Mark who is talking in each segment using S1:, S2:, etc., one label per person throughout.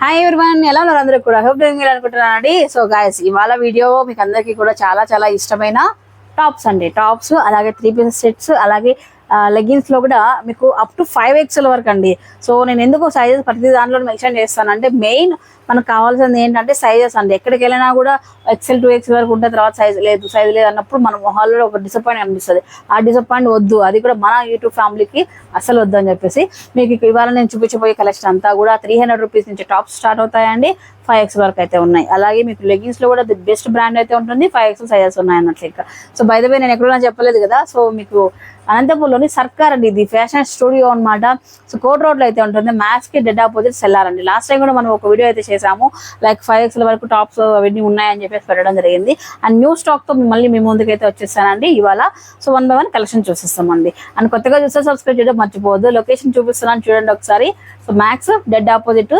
S1: Hi everyone ఎలా ఉన్నారు అందరూ కూడా? హోప్ అనుకుంటున్నా అండి? సో గాయస్ ఇవాళ వీడియో మీకు అందరికీ కూడా చాలా చాలా ఇష్టమైన టాప్స్ అండి. టాప్స్ అలాగే త్రీ పీసెస్ సెట్స్ అలాగే లెగిన్స్లో కూడా మీకు అప్ టు ఫైవ్ ఎక్స్ఎల్ వరకు అండి. సో నేను ఎందుకు సైజెస్ ప్రతి దాంట్లో మెన్షన్ చేస్తానంటే మెయిన్ మనకు కావాల్సింది ఏంటంటే సైజెస్ అండి. ఎక్కడికి వెళ్ళినా కూడా ఎక్సెల్ టూ ఎక్స్ వరకు ఉంటే తర్వాత సైజ్ లేదు సైజ్ లేదు అన్నప్పుడు మన మొహాల్లో ఒక డిసప్పాయింట్ అనిపిస్తుంది. ఆ డిసప్పాయింట్ వద్దు. అది కూడా మన యూట్యూబ్ ఫ్యామిలీకి అసలు వద్దు అని చెప్పేసి మీకు ఇవాళ నేను చూపించబోయే కలెక్షన్ అంతా కూడా త్రీ హండ్రెడ్ రూపీస్ నుంచి టాప్స్ స్టార్ట్ అవుతాయండి. ఫైవ్ ఎక్స్ వరకు అయితే ఉన్నాయి. అలాగే మీకు లెగిన్స్లో కూడా ది బెస్ట్ బ్రాండ్ అయితే ఉంటుంది. ఫైవ్ ఎక్స్ సైజెస్ ఉన్నాయి అన్నట్లు ఇంకా సో బై ద వే నేను ఎక్కడైనా చెప్పలేదు కదా. సో మీకు అనంతపూర్లోని సర్కార్ అండి. ఇది ఫ్యాషన్ స్టూడియో అన్నమాట. సో కోట్ రోడ్లో అయితే ఉంటుంది. మ్యాక్స్కి డెడ్ ఆపోజిట్ సెల్లార్ అండి లాస్ట్ టైం కూడా మనం ఒక వీడియో అయితే చేసాము లైక్ ఫైవ్ ఎక్స్ల వరకు టాప్స్ అవన్నీ ఉన్నాయని చెప్పేసి పెట్టడం జరిగింది. అండ్ న్యూ స్టాక్తో మళ్ళీ మీ ముందుకు అయితే వచ్చేసానండి ఇవాళ so one by one collection చూసిస్తామండి. And కొత్తగా చూస్తే సబ్స్క్రైబ్ చేయడం మర్చిపోవద్దు. లొకేషన్ చూపిస్తున్నాను చూడండి ఒకసారి. సో మ్యాక్స్ డెడ్ ఆపోజిట్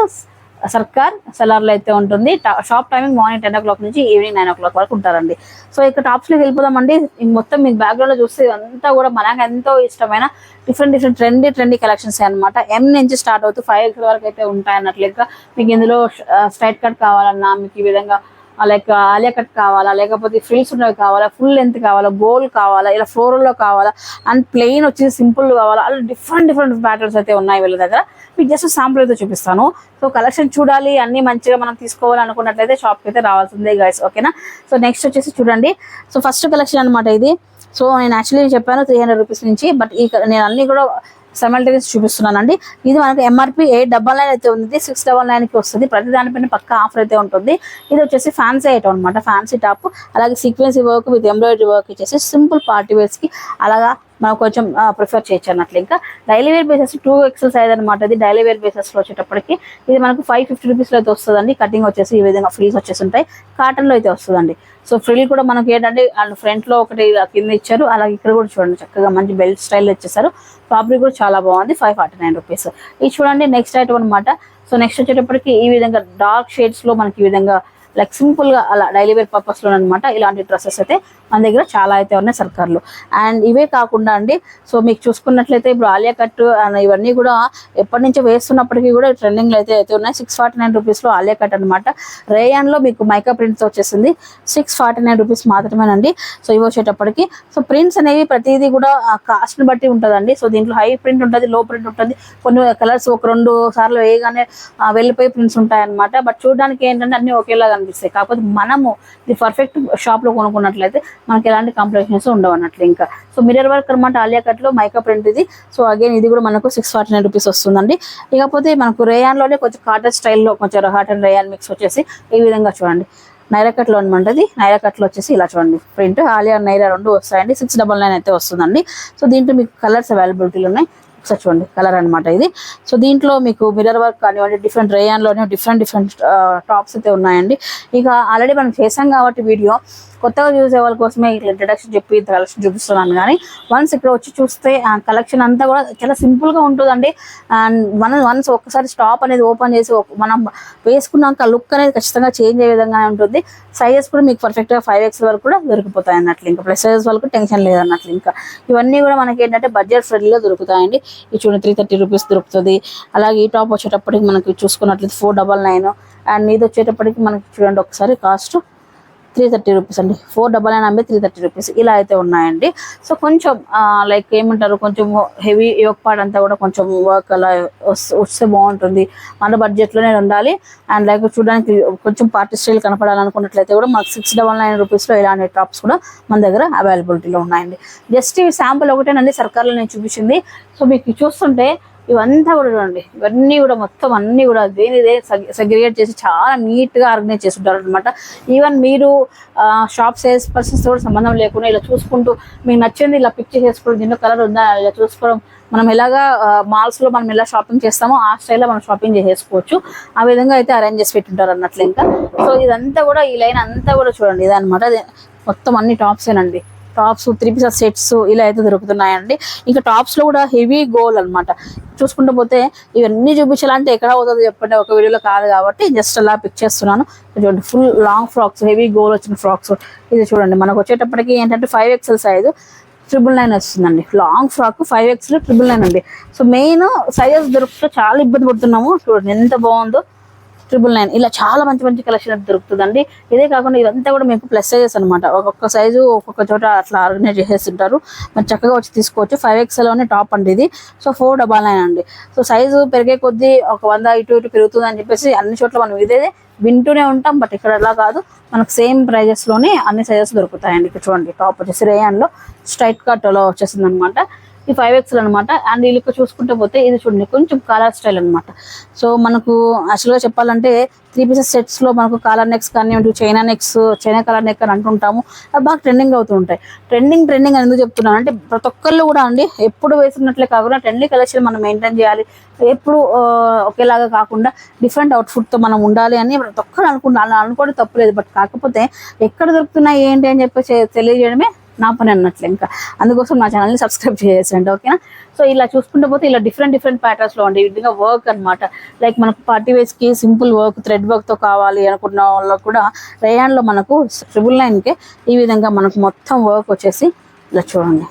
S1: సర్కార్ సెలార్లో అయితే ఉంటుంది. Shop timing morning ten o'clock నుంచి ఈవినింగ్ నైన్ ఓ క్లాక్ వరకు ఉంటారండి. సో ఇక్కడ టాప్స్లోకి వెళ్ళిపోదామండి. మొత్తం మీకు బ్యాక్గ్రౌండ్లో చూస్తే అంతా కూడా మనకు ఎంతో ఇష్టమైన different different trendy trendy collections అనమాట ఎం నుంచి స్టార్ట్ అవుతూ ఫైవ్ వరకు అయితే ఉంటాయి అన్నట్లుగా మీకు ఇందులో స్ట్రైట్ కట్ కావాలన్నా మీకు ఈ విధంగా లైక్ ఆలియా కట్ కావాలా లేకపోతే ఫ్రిల్స్ ఉన్నవి కావాలా ఫుల్ లెంత్ కావాలా గోల్ కావాలా ఇలా ఫ్లోరల్లో కావాలా అండ్ ప్లెయిన్ వచ్చేసి సింపుల్ కావాలా అలా డిఫరెంట్ డిఫరెంట్ ప్యాటర్న్స్ అయితే ఉన్నాయి వీళ్ళ దగ్గర. మీకు జస్ట్ శాంపుల్ అయితే చూపిస్తాను. సో కలెక్షన్ చూడాలి అన్ని మంచిగా మనం తీసుకోవాలి అనుకున్నట్లయితే షాప్కి అయితే రావాల్సిందే గైస్ ఓకేనా సో నెక్స్ట్ వచ్చేసి చూడండి. సో ఫస్ట్ కలెక్షన్ అనమాట ఇది. సో నేను యాక్చువల్లీ చెప్పాను త్రీ హండ్రెడ్ రూపీస్ నుంచి బట్ ఈ నేను అన్ని కూడా సెమల్టేనియస్ చూపిస్తున్నానండి. ఇది మనకి ఎంఆర్పి ఎయిట్ డబల్ నైన్ అయితే ఉంది సిక్స్ డబల్ నైన్కి వస్తుంది. ప్రతి దానిపైన పక్క ఆఫర్ అయితే ఉంటుంది. ఇది వచ్చేసి ఫ్యాన్సీ ఐటమ్ అనమాట ఫ్యాన్సీ టాప్ అలాగే sequence work with embroidery work ఇచ్చేసి సింపుల్ పార్టీ వేర్స్కి అలాగా మనం కొంచెం ప్రిఫర్ చేయొచ్చు అన్నట్లు ఇంకా daily wear basis two XL size అనమాట ఇది డైలీ వేర్ బేసెస్లో వచ్చేటప్పటికి ఇది మనకు ఫైవ్ ఫిఫ్టీ రూపీస్లో అయితే వస్తుందండి. కటింగ్ వచ్చేసి ఈ విధంగా ఫ్రీస్ వచ్చేసి ఉంటాయి. కాటన్లో అయితే వస్తుందండి. సో ఫ్రిల్ కూడా మనకి ఏంటంటే వాళ్ళు ఫ్రంట్లో ఒకటి కింద ఇచ్చారు. అలాగే ఇక్కడ కూడా చూడండి చక్కగా మంచి బెల్ట్ స్టైల్ ఇచ్చేసారు ఫ్యాబ్రిక్ కూడా చాలా బాగుంది. ఫైవ్ ఫార్టీ నైన్ రూపీస్ ఇది చూడండి నెక్స్ట్ ఐటమ్ అనమాట సో నెక్స్ట్ వచ్చేటప్పటికి ఈ విధంగా డార్క్ షేడ్స్లో మనకి ఈ విధంగా లైక్ సింపుల్గా అలా డైలీ వేర్ పర్పస్లో అనమాట ఇలాంటి డ్రెస్సెస్ అయితే మన దగ్గర చాలా అయితే ఉన్నాయి సర్కార్లు. అండ్ ఇవే కాకుండా అండి సో మీకు చూసుకున్నట్లయితే ఇప్పుడు ఆలియా కట్ అండ్ ఇవన్నీ కూడా ఎప్పటి నుంచో వేస్తున్నప్పటికీ కూడా ట్రెండింగ్ అయితే అయితే ఉన్నాయి. సిక్స్ ఫార్టీ నైన్ రూపీస్లో ఆలియా కట్ అనమాట రేయాన్లో మీకు మైకా ప్రింట్స్ వచ్చేసింది. సిక్స్ ఫార్టీ నైన్ రూపీస్ మాత్రమేనండి. సో ఇవి వచ్చేటప్పటికి సో ప్రింట్స్ అనేవి ప్రతిదీ కూడా కాస్ట్ని బట్టి ఉంటుందండి. సో దీంట్లో హై ప్రింట్ ఉంటుంది లో ప్రింట్ ఉంటుంది. కొన్ని కలర్స్ ఒక రెండు సార్లు వేయగానే వెళ్ళిపోయి ప్రింట్స్ ఉంటాయన్నమాట. బట్ చూడడానికి ఏంటంటే అన్ని ఒకేలాగా అనిపిస్తాయి. కాకపోతే మనము ఇది పర్ఫెక్ట్ షాప్లో కొనుక్కున్నట్లయితే మనకి ఎలాంటి కాంప్లికేషన్స్ ఉండవు అన్నట్లు ఇంకా. సో మిరర్ వర్క్ అనమాట ఆలియా కట్లో మైకా ప్రింట్ ఇది. సో అగైన్ ఇది కూడా మనకు సిక్స్ ఫార్టీ నైన్ రూపీస్ వస్తుందండి. ఇకపోతే మనకు రేయాన్లోనే కొంచెం కాటన్ స్టైల్లో కొంచెం హాట్ అండ్ రేయాన్ మిక్స్ వచ్చేసి ఈ విధంగా చూడండి. నైరా కట్లో అనమాట ఇది. నైరా కట్లో వచ్చేసి ఇలా చూడండి. ప్రింట్ ఆలియా నైరా రెండు వస్తాయండి. సిక్స్ డబల్ నైన్ అయితే వస్తుందండి. సో దీంట్లో మీకు కలర్స్ అవైలబిలిటీలు ఉన్నాయి. ఒకసారి చూడండి కలర్ అనమాట ఇది. సో దీంట్లో మీకు మిర్రర్ వర్క్ కానివ్వండి డిఫరెంట్ రేయాన్లోనే డిఫరెంట్ డిఫరెంట్ టాప్స్ అయితే ఉన్నాయండి. ఇక ఆల్రెడీ మనం చేసాం కాబట్టి వీడియో కొత్తగా చూసే వాళ్ళ కోసమే ఇట్లా ఇంట్రడక్షన్ చెప్పి కలెక్షన్ చూపిస్తున్నాను కానీ వన్స్ ఇక్కడ వచ్చి చూస్తే ఆ కలెక్షన్ అంతా కూడా చాలా సింపుల్గా ఉంటుందండి. అండ్ మనం వన్స్ ఒక్కసారి స్టాప్ అనేది ఓపెన్ చేసి మనం వేసుకున్నాక లుక్ అనేది ఖచ్చితంగా చేంజ్ అయ్యే విధంగానే ఉంటుంది. సైజెస్ కూడా మీకు పర్ఫెక్ట్గా ఫైవ్ ఎక్స్ వరకు కూడా దొరికిపోతాయి అన్నట్లు. ఇంకా ప్లస్ సైజెస్ వరకు టెన్షన్ లేదన్నట్లు. ఇంకా ఇవన్నీ కూడా మనకి ఏంటంటే బడ్జెట్ ఫ్రెండ్లీలో దొరుకుతాయండి. ఇది చూడండి త్రీ థర్టీ రూపీస్ దొరుకుతుంది. అలాగే ఈ టాప్ వచ్చేటప్పటికి మనకి చూసుకున్నట్లయితే ఫోర్ డబల్ నైన్ అండ్ ఇది వచ్చేటప్పటికి మనకి చూడండి ఒకసారి కాస్ట్ త్రీ థర్టీ రూపీస్ అండి. ఫోర్ డబల్ నైన్ అమ్మే త్రీ థర్టీ రూపీస్. ఇలా అయితే ఉన్నాయండి. సో కొంచెం లైక్ ఏమంటారు కొంచెం హెవీ పార్ట్ అంతా కూడా కొంచెం వర్క్ అలా వస్తే బాగుంటుంది. మన బడ్జెట్లోనే ఉండాలి. అండ్ లైక్ చూడడానికి కొంచెం పార్టీ స్టైల్ కనపడాలనుకున్నట్లయితే కూడా మనకు సిక్స్ డబల్ నైన్ రూపీస్లో ఇలాంటి టాప్స్ కూడా మన దగ్గర అవైలబిలిటీలో ఉన్నాయండి. జస్ట్ ఈ శాంపుల్ ఒకటేనండి సర్కార్లో నేను చూపించింది. సో మీకు చూస్తుంటే ఇవంతా కూడా చూడండి. ఇవన్నీ కూడా మొత్తం అన్ని కూడా దేనిదే సెగ్రిగేట్ చేసి చాలా నీట్గా ఆర్గనైజ్ చేసి అనమాట ఈవెన్ మీరు షాప్ సేల్స్ పర్సన్స్ కూడా సంబంధం లేకుండా ఇలా చూసుకుంటూ మీకు నచ్చింది ఇలా పిక్ చేసుకోవడం దీనిలో కలర్ ఉందా ఇలా చూసుకోవడం మనం ఎలాగా మాల్స్లో మనం ఎలా షాపింగ్ చేస్తామో ఆ స్టైల్లో మనం షాపింగ్ చేసేసుకోవచ్చు. ఆ విధంగా అయితే అరేంజ్ చేసి పెట్టుంటారు అన్నట్లు ఇంకా. సో ఇదంతా కూడా ఈ లైన్ అంతా కూడా చూడండి. ఇదనమాట మొత్తం అన్ని టాప్సేనండి టాప్స్ త్రీ పీసెస్ సెట్స్ ఇలా అయితే దొరుకుతున్నాయండి. ఇంకా టాప్స్లో కూడా హెవీ గోల్ అన్నమాట. చూసుకుంటూ పోతే ఇవన్నీ చూపించాలంటే ఎక్కడ అవుతుందో చెప్పండి. ఒక వీడియోలో కాదు కాబట్టి జస్ట్ అలా పిక్ చేస్తున్నాను. చూడండి full long frocks heavy gold వచ్చిన ఫ్రాక్స్ ఇది చూడండి మనకు వచ్చేటప్పటికి ఏంటంటే five XL size triple nine వస్తుందండి. Long frock five X triple nine అండి. సో మెయిన్ సైజెస్ దొరికితే చాలా ఇబ్బంది పడుతున్నాము. చూడండి ఎంత బాగుందో. ట్రిపుల్ నైన్ ఇలా చాలా మంచి మంచి కలెక్షన్ దొరుకుతుందండి. ఇదే కాకుండా ఇదంతా కూడా మీకు ప్లస్ సైజెస్ అనమాట ఒక్కొక్క సైజు ఒక్కొక్క చోట అట్లా ఆర్గనైజ్ చేసేస్తుంటారు. మరి చక్కగా వచ్చి తీసుకోవచ్చు. ఫైవ్ ఎక్స్ఎల్లోనే టాప్ అండి ఇది. సో ఫోర్ డబల్ నైన్ అండి. సో సైజు పెరిగే కొద్దీ ఒక వంద ఇటు ఇటు పెరుగుతుంది అని చెప్పేసి అన్ని చోట్ల మనం ఇదే వింటూనే ఉంటాం. బట్ ఇక్కడ అలా కాదు. మనకు సేమ్ ప్రైజెస్లోనే అన్ని సైజెస్ దొరుకుతాయండి. ఇక్కడ చూడండి టాప్ వచ్చేసి రేయాన్లో స్ట్రైట్ కట్లో వచ్చేసింది అనమాట ఈ ఫైవ్ ఎక్స్ఎల్ అనమాట అండ్ వీళ్ళకి చూసుకుంటే పోతే ఇది చూడండి కొంచెం కాలర్ స్టైల్ అనమాట సో మనకు యాక్చువల్గా చెప్పాలంటే త్రీ పీసెస్ సెట్స్లో మనకు కాలర్ నెక్స్ కానివ్వండి China necks China collar neck అని అంటుంటాము. అవి బాగా ట్రెండింగ్ అవుతూ ఉంటాయి. ట్రెండింగ్ ట్రెండింగ్ అని ఎందుకు చెప్తున్నాను అంటే ప్రతి ఒక్కళ్ళు కూడా అండి ఎప్పుడు వేసుకున్నట్లే కాకుండా ట్రెండింగ్ కలెక్షన్ మనం మెయింటైన్ చేయాలి. ఎప్పుడు ఒకేలాగా కాకుండా డిఫరెంట్ అవుట్ఫుట్తో మనం ఉండాలి అని ప్రతి ఒక్కరు అనుకుంటా అలా అనుకోవడం తప్పులేదు బట్ కాకపోతే ఎక్కడ దొరుకుతున్నాయి ఏంటి అని చెప్పి తెలియజేయడమే నా పని అన్నట్లు ఇంకా. అందుకోసం నా ఛానల్ని సబ్స్క్రైబ్ చేసేసండి ఓకేనా సో ఇలా చూసుకుంటే పోతే ఇలా డిఫరెంట్ డిఫరెంట్ ప్యాటర్న్స్లో ఉండే విధంగా వర్క్ అన్నమాట. లైక్ మనకు పార్టీ వేస్కి సింపుల్ వర్క్ థ్రెడ్ వర్క్తో కావాలి అనుకున్న వాళ్ళకు కూడా రేయాన్లో మనకు ట్రిబుల్ నైన్కే ఈ విధంగా మనకు మొత్తం వర్క్ వచ్చేసి ఇలా చూడండి.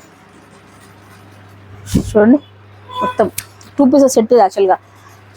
S1: చూడండి. మొత్తం టూ పీసెస్ సెట్ యాక్చువల్గా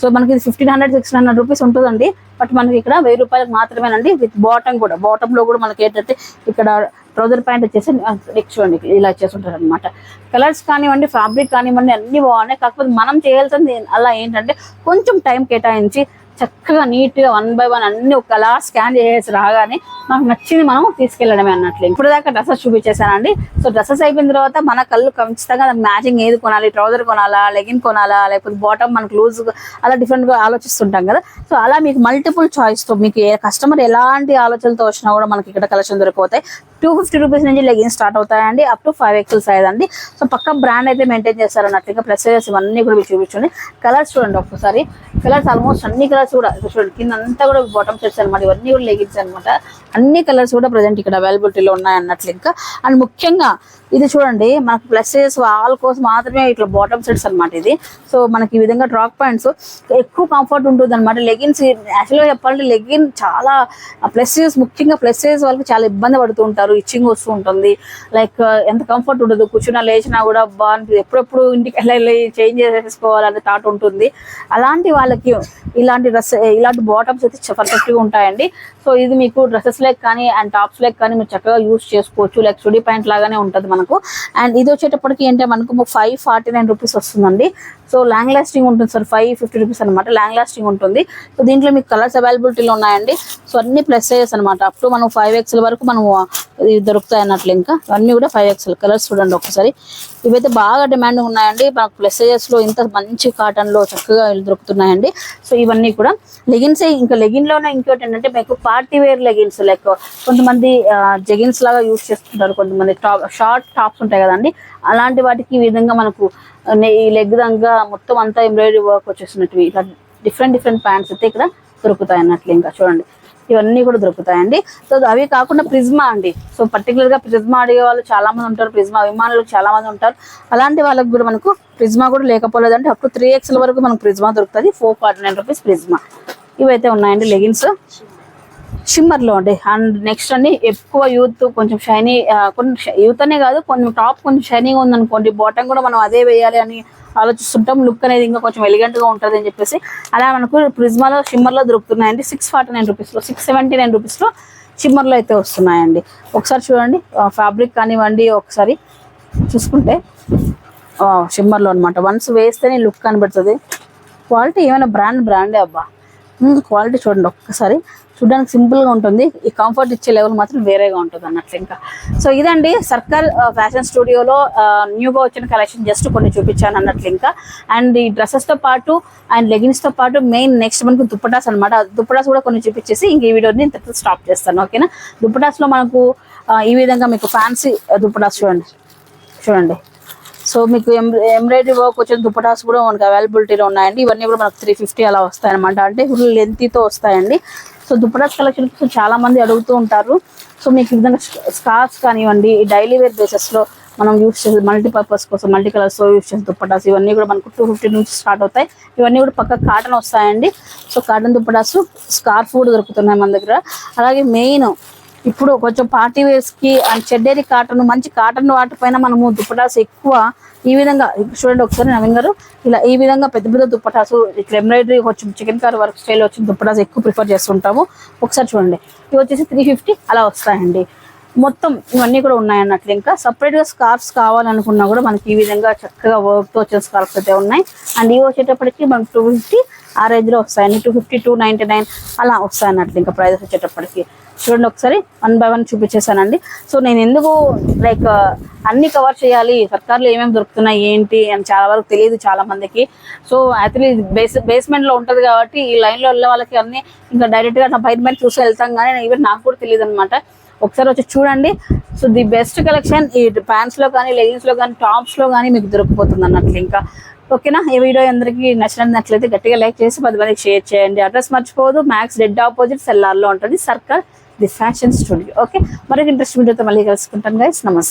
S1: సో మనకి fifteen hundred sixteen hundred rupees ఉంటుందండి. బట్ మనకి ఇక్కడ వెయ్యి రూపాయలకు మాత్రమేనండి. విత్ బాటమ్ కూడా బాటమ్లో కూడా మనకి ఏంటంటే ఇక్కడ ట్రౌజర్ ప్యాంట్ వచ్చేసి నెక్స్ట్ చూడండి ఇలా చేస్తుంటారు అనమాట కలర్స్ కానివ్వండి ఫ్యాబ్రిక్ కానివ్వండి అన్ని బాగున్నాయి. కాకపోతే మనం చేయాల్సింది అలా ఏంటంటే కొంచెం టైం కేటాయించి చక్కగా నీట్గా వన్ బై వన్ అన్ని ఒక అలా స్కాన్ చేసేసి రాగానే మాకు నచ్చింది మనం తీసుకెళ్ళడమే అన్నట్లు. ఇప్పుడు దాకా డ్రెస్సెస్ చూపించేసానండి సో డ్రెస్సెస్ అయిపోయిన తర్వాత మన కళ్ళు ఖచ్చితంగా మ్యాచింగ్ ఏది కొనాలి ట్రౌజర్ కొనాలా లెగిన్ కొనాలా లేకపోతే బాటమ్ మనకు లూజ్ అలా డిఫరెంట్గా ఆలోచిస్తుంటాం కదా. సో అలా మీకు మల్టిపుల్ చాయిస్తో మీకు ఏ కస్టమర్ ఎలాంటి ఆలోచనలతో వచ్చినా కూడా మనకి ఇక్కడ కలెక్షన్ దొరికిపోతాయి. టూ ఫిఫ్టీ రూపీస్ నుంచి లెగిన్స్ స్టార్ట్ అవుతాయండి. Up to five XL size అండి. సో పక్క బ్రాండ్ అయితే మెయింటైన్ చేస్తారు అన్నట్టుగా ప్లస్ ఇవన్నీ కూడా మీకు చూపించండి. కలర్స్ చూడండి ఒక్కసారి. కలర్స్ ఆల్మోస్ట్ అన్ని కలర్స్ కూడా చూడండి కింద అంతా కూడా బాటమ్ సెట్స్ అనమాట ఇవన్నీ కూడా లెగిన్స్ అనమాట అన్ని కలర్స్ కూడా ప్రజెంట్ ఇక్కడ అవైలబిలిటీలో ఉన్నాయి అన్నట్లు ఇంకా. అండ్ ముఖ్యంగా ఇది చూడండి మనకు ప్లస్ సైజెస్ వాళ్ళ కోసం మాత్రమే ఇట్లా బాటమ్ సెట్స్ అన్నమాట ఇది. సో మనకి ఈ విధంగా డ్రాక్ పాయింట్స్ ఎక్కువ కంఫర్ట్ ఉంటుంది అనమాట లెగిన్స్ యాక్చువల్గా చెప్పాలంటే లెగిన్ చాలా ప్లస్ ముఖ్యంగా ప్లస్ వాళ్ళకి చాలా ఇబ్బంది పడుతూ ఉంటారు ఇచ్చింగ్ వస్తూ ఉంటుంది. లైక్ ఎంత కంఫర్ట్ ఉండదు. కూర్చున్నా లేచినా కూడా బాగుంటుంది ఎప్పుడెప్పుడు ఇంటికి వెళ్ళి చేంజ్ చేసేసుకోవాలనే థాట్ ఉంటుంది. అలాంటి వాళ్ళకి ఇలాంటి డ్రెస్ ఇలాంటి బాటమ్స్ అయితే పర్ఫెక్ట్గా ఉంటాయండి. సో ఇది మీకు డ్రెస్సెస్ లెక్ కానీ అండ్ టాప్స్ లెక్ కానీ మీరు చక్కగా యూస్ చేసుకోవచ్చు. లైక్ చుడీ ప్యాంట్ లాగానే ఉంటుంది మనకు. అండ్ ఇది వచ్చేటప్పటికి ఏంటంటే మనకు ఫైవ్ ఫార్టీ నైన్ రూపీస్ వస్తుందండి. సో లాంగ్ లాస్టింగ్ ఉంటుంది సార్ ఫైవ్ ఫిఫ్టీ రూపీస్ అనమాట లాంగ్ లాస్టింగ్ ఉంటుంది. సో దీంట్లో మీకు కలర్స్ అవైలబిలిటీలో ఉన్నాయండి. సో అన్ని ప్లస్ సైజెస్ అనమాట అప్ టు మనం ఫైవ్ ఎక్స్ఎల్ వరకు మనం ఇవి దొరుకుతాయి అన్నట్లు ఇంకా. అన్నీ కూడా ఫైవ్ ఎక్స్ఎల్ కలర్స్ చూడండి ఒకసారి. ఇవైతే బాగా డిమాండ్ ఉన్నాయండి. మనకు ప్లస్ సైజెస్లో ఇంత మంచి కాటన్లో చక్కగా దొరుకుతున్నాయండి. సో ఇవన్నీ కూడా. లెగిన్స్ ఇంకా లెగిన్లోనే ఇంకోటి ఏంటంటే మీకు పార్టీ వేర్ లెగిన్స్ లైక్ కొంతమంది జెగిన్స్ లాగా యూస్ చేస్తుంటారు కొంతమంది. టాప్ షార్ట్ టాప్స్ ఉంటాయి కదండి. అలాంటి వాటికి ఈ విధంగా మనకు ఈ లెగ్ దంగా మొత్తం అంతా ఎంబ్రాయిడరీ వర్క్ వచ్చేసినట్టు ఇట్లా డిఫరెంట్ డిఫరెంట్ ప్యాంట్స్ అయితే ఇక్కడ దొరుకుతాయి అన్నట్లు ఇంకా చూడండి. ఇవన్నీ కూడా దొరుకుతాయండి. సో అవి కాకుండా ప్రిజ్మా అండి. సో పర్టికులర్గా ప్రిజ్మా అడిగే వాళ్ళు చాలా మంది ఉంటారు. ప్రిజ్మా అభిమానులు చాలా మంది ఉంటారు. అలాంటి వాళ్ళకి కూడా మనకు ప్రిజ్మా కూడా లేకపోలేదంటే అప్పుడు త్రీ ఎక్స్ల వరకు మనకు ప్రిజ్మా దొరుకుతుంది. Four forty nine rupees Prisma. ఇవైతే ఉన్నాయండి లెగిన్స్. షిమ్మర్లో అండి అండ్ నెక్స్ట్ అండి ఎక్కువ యూత్ కొంచెం షైనీ కొన్ని యూత్ అనే కాదు కొంచెం టాప్ కొంచెం షైనీగా ఉందనుకోండి బాటమ్ కూడా మనం అదే వేయాలి అని ఆలోచిస్తుంటాం. లుక్ అనేది ఇంకా కొంచెం ఎలిగెంట్గా ఉంటుంది అని చెప్పేసి. అలా మనకు ప్రిజ్మాలో షిమ్మర్లో దొరుకుతున్నాయండి. సిక్స్ ఫార్టీ నైన్ రూపీస్లో సిక్స్ సెవెంటీ నైన్ రూపీస్లో షిమ్మర్లో అయితే వస్తున్నాయండి. ఒకసారి చూడండి ఫ్యాబ్రిక్ కానివ్వండి ఒకసారి చూసుకుంటే షిమ్మర్లో అనమాట వన్స్ వేస్తేనే లుక్ కనబడుతుంది. క్వాలిటీ ఏమైనా బ్రాండ్ బ్రాండే అబ్బా. క్వాలిటీ చూడండి ఒక్కసారి. చూడడానికి సింపుల్గా ఉంటుంది. ఈ కంఫర్ట్ ఇచ్చే లెవెల్ మాత్రం వేరేగా ఉంటుంది అన్నట్లు ఇంకా. సో ఇదండి సర్కార్ ఫ్యాషన్ స్టూడియోలో న్యూగా వచ్చిన కలెక్షన్ జస్ట్ కొన్ని చూపించాను అన్నట్లు ఇంకా. అండ్ ఈ డ్రెస్సెస్తో పాటు అండ్ లెగిన్స్తో పాటు మెయిన్ నెక్స్ట్ మనకు దుప్పటాస్ అనమాట దుప్పటాస్ కూడా కొన్ని చూపించేసి ఇంక ఈ వీడియోని ఇంత స్టాప్ చేస్తాను ఓకేనా? దుప్పటాస్లో మనకు ఈ విధంగా మీకు ఫ్యాన్సీ దుప్పటాస్ చూడండి. చూడండి. సో మీకు ఎంబ్రాయిడరీ వర్క్ వచ్చిన దుపటాస్ కూడా మనకు అవైలబిలిటీలో ఉన్నాయండి. ఇవన్నీ కూడా మనకు త్రీ ఫిఫ్టీ అలా వస్తాయి అనమాట అంటే ఫుల్ లెంతీతో వస్తాయండి. సో దుపటాస్ కలెక్షన్ కోసం చాలా మంది అడుగుతూ ఉంటారు. సో మీకు విధంగా స్కార్స్ కానివ్వండి డైలీ వేర్ బేసెస్లో మనం యూస్ చేసే మల్టీపర్పస్ కోసం మల్టీ కలర్స్లో యూస్ చేసే దుప్పటాస్ ఇవన్నీ కూడా మనకు టూ ఫిఫ్టీ నుంచి స్టార్ట్ అవుతాయి. ఇవన్నీ కూడా పక్క కాటన్ వస్తాయండి. సో కాటన్ దుప్పటాస్ స్కార్ఫ్ కూడా దొరుకుతున్నాయి మన దగ్గర. అలాగే మెయిన్ ఇప్పుడు కొంచెం పార్టీ వేస్కి అండ్ చెడ్డేరి కాటన్ మంచి కాటన్ వాటి పైన మనము దుప్పటాస్ ఎక్కువ ఈ విధంగా చూడండి ఒకసారి నవీన్ గారు ఇలా ఈ విధంగా పెద్ద పెద్ద దుప్పటాసు ఇట్లా ఎంబ్రాయిడరీ కొంచెం చికెన్ కార్ వర్క్ స్టైల్ వచ్చిన దుప్పటాస్ ఎక్కువ ప్రిఫర్ చేస్తుంటాము. ఒకసారి చూడండి ఇవి వచ్చేసి త్రీ ఫిఫ్టీ అలా వస్తాయండి. మొత్తం ఇవన్నీ కూడా ఉన్నాయి అన్నట్లు ఇంకా సపరేట్గా స్కార్ఫ్స్ కావాలనుకున్నా కూడా మనకి ఈ విధంగా చక్కగా వర్క్తో వచ్చిన స్కార్ఫ్స్ అయితే ఉన్నాయి. అండ్ ఇవి వచ్చేటప్పటికి మనకి టూ ఫిఫ్టీ ఆ రేంజ్లో వస్తాయండి. Two fifty two ninety nine అలా వస్తాయి అన్నట్లు ఇంకా ప్రైజెస్ వచ్చేటప్పటికి. చూడండి ఒకసారి వన్ బై వన్ చూపించేసానండి సో నేను ఎందుకు లైక్ అన్ని కవర్ చేయాలి సర్కార్లో ఏమేమి దొరుకుతున్నాయి ఏంటి అని చాలా వరకు తెలియదు చాలా మందికి. సో యాక్చువల్లీ బేస్ బేస్మెంట్లో కాబట్టి ఈ లైన్లో వెళ్ళే వాళ్ళకి అన్ని ఇంకా డైరెక్ట్గా నా బయట బయట చూసి వెళ్తాం కానీ ఈవెన్ నాకు కూడా తెలియదు అనమాట ఒకసారి వచ్చి చూడండి. సో ది బెస్ట్ కలెక్షన్ ఈ ప్యాంట్స్లో కానీ లెగిన్స్లో కానీ టాప్స్లో కానీ మీకు దొరికిపోతుంది అన్నట్లు ఇంకా. ఓకేనా? ఈ వీడియో అందరికీ నచ్చినట్లయితే గట్టిగా లైక్ చేసి పది మందికి షేర్ చేయండి. అడ్రస్ మర్చిపోదు మ్యాక్స్ డెడ్ ఆపోజిట్ సెల్లార్లో ఉంటుంది. Sarkar the fashion studio. Okay? మరొక ఇంట్రెస్ట్ వీడియోతో మళ్ళీ కలుసుకుంటాను గైస్ నమస్తే.